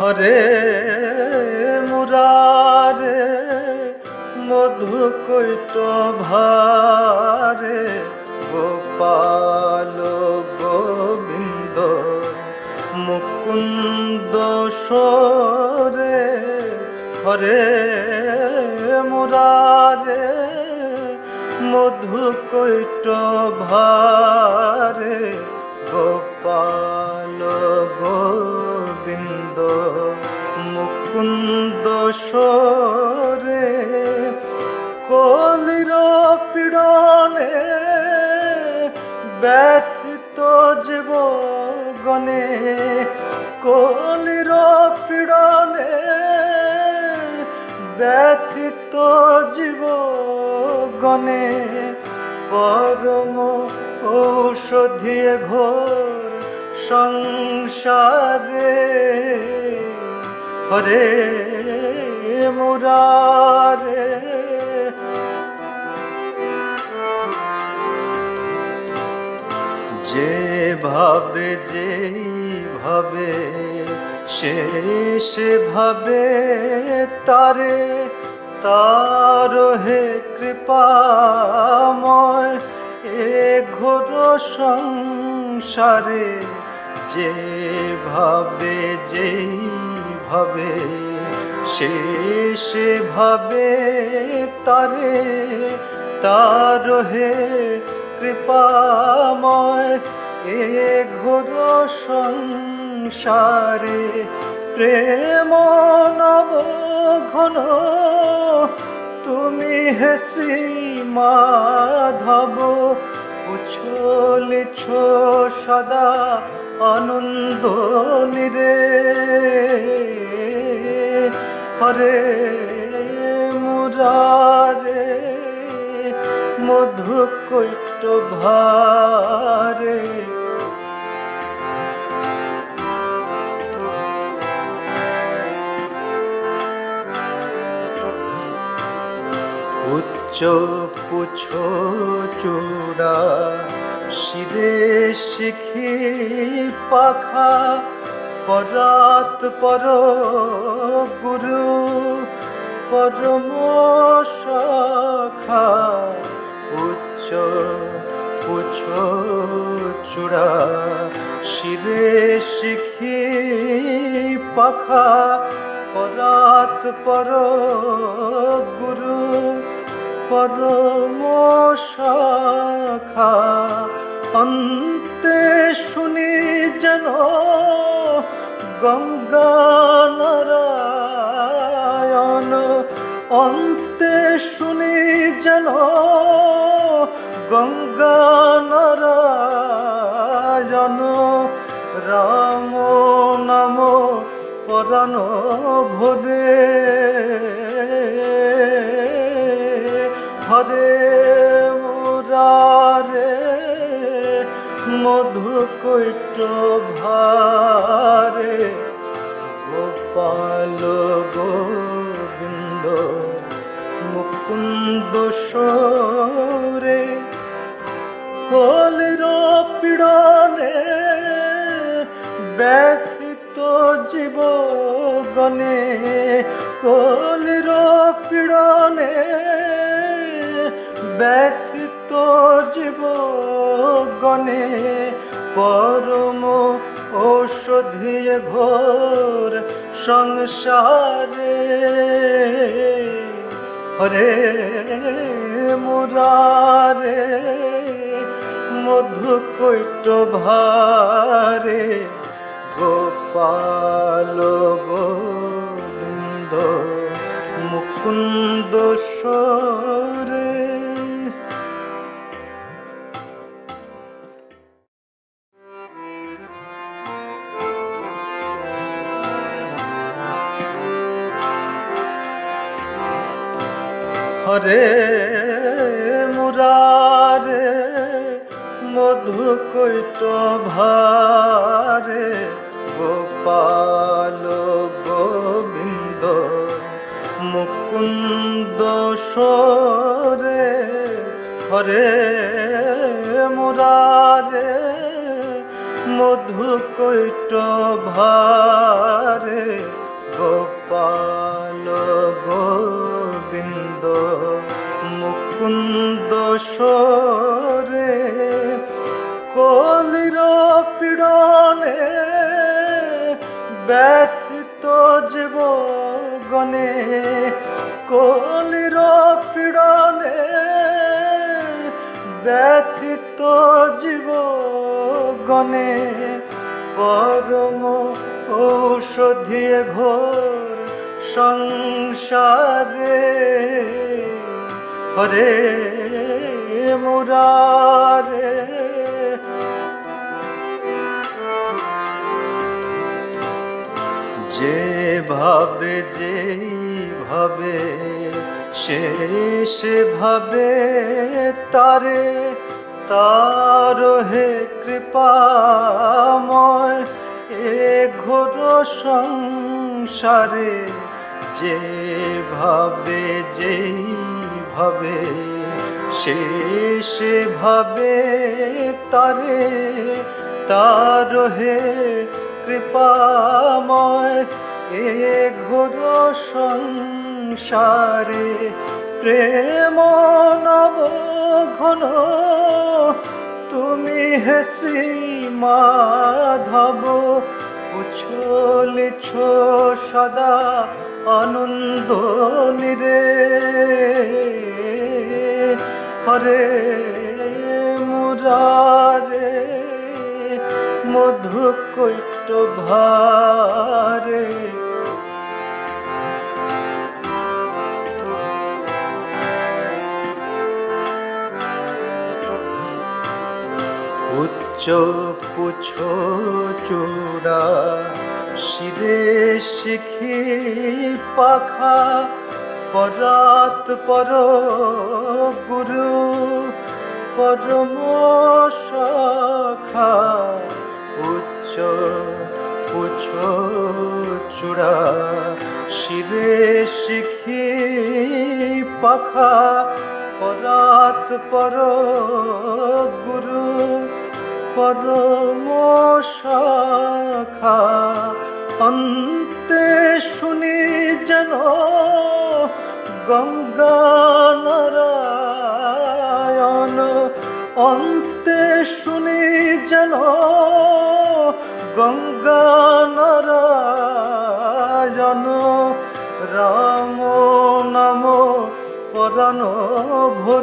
হরে মুরারে মধু কৈট ভারে, গোপাল গোবিন্দ, মুকুন্দ সরে হরে মুরারে মধু কৈট ভারে, গোপাল মুকুন্দ সরে কলির পীড়নে ব্যথিত জীব গণে কলির পীড়নে ব্যথিত জীব গণে পরম ঔষধি ঘোর সংসারে হরে মুরারে। যে ভাবে, যেই ভাবে, সে সেভাবে তারে তার হে কৃপাময় এ ঘোর সংসারে। যে ভাবে, যেই ভাবে সে ভাবে তারে তার হে কৃপাময় এ ঘোর সংসারে প্রেম নব ঘন তুমি হে শ্রী মাধব উছলিছ সদা আনন্দ নিরে হরে মুরারে মধু কৈট ভারে উচ্চ পুছ চূড়া শিরে শিখি পাখা, পরাত পর গুরু, পরম সখা, উচ্চ পুছ চূড়া শিরে শিখি পাখা, পরাত পর পরম অন্তে শুনি যেন গঙ্গা অন্তে শুনি যেন গঙ্গা রাম নাম পরাণ ভরে হরে মুরারে মধু কৈট ভারে। গোপাল গোবিন্দ মুকুন্দ সরে কলির পীড়নে ব্যথিত জীব গণে কলির পীড়নে ব্যথিত জীব গণে পরম ঔষধি ঘোর সংসারে। হরে মুরারে মধু কৈট ভারে, গোপাল গোবিন্দ মুকুন্দ হরে মুরারে, মধু কৈট ভারে, গোপাল গোবিন্দ, মুকুন্দ সরে হরে, মুরারে, মধু কৈট ভারে, গোপাল মুকুন্দ সরে কলির পীড়নে ব্যথিত জীব গণে কলির পীড়নে ব্যথিত জীব গণে পরম ঔষধিয়ে ঘোর সংসারে হরে মুরারে। যে ভাবে, যেই ভাবে, সে ভাবে তারে তার হে কৃপাময় এ ঘোর সংসারে। যে ভাবে, যেই ভাবে সে ভাবে তারে তার হে কৃপাময় এ ঘোর সংসারে, প্রেম নব ঘন, তুমি হে হেসি মাধব উছলিছ সদা আনন্দ নিরে হরে মুরারে মধু কৈট ভারে। উচ্চ পুছ চূড়া, শিরে শিখি পাখা, পরাত পর গুরু, পরম সখা। উচ্চ পুছ চূড়া, শিরে শিখি পাখা, পরাত পর গুরু পরম শাখা অন্তে শুনি যেন গঙ্গা অন্তে শুনি যেন গঙ্গা রাম নাম পরাণ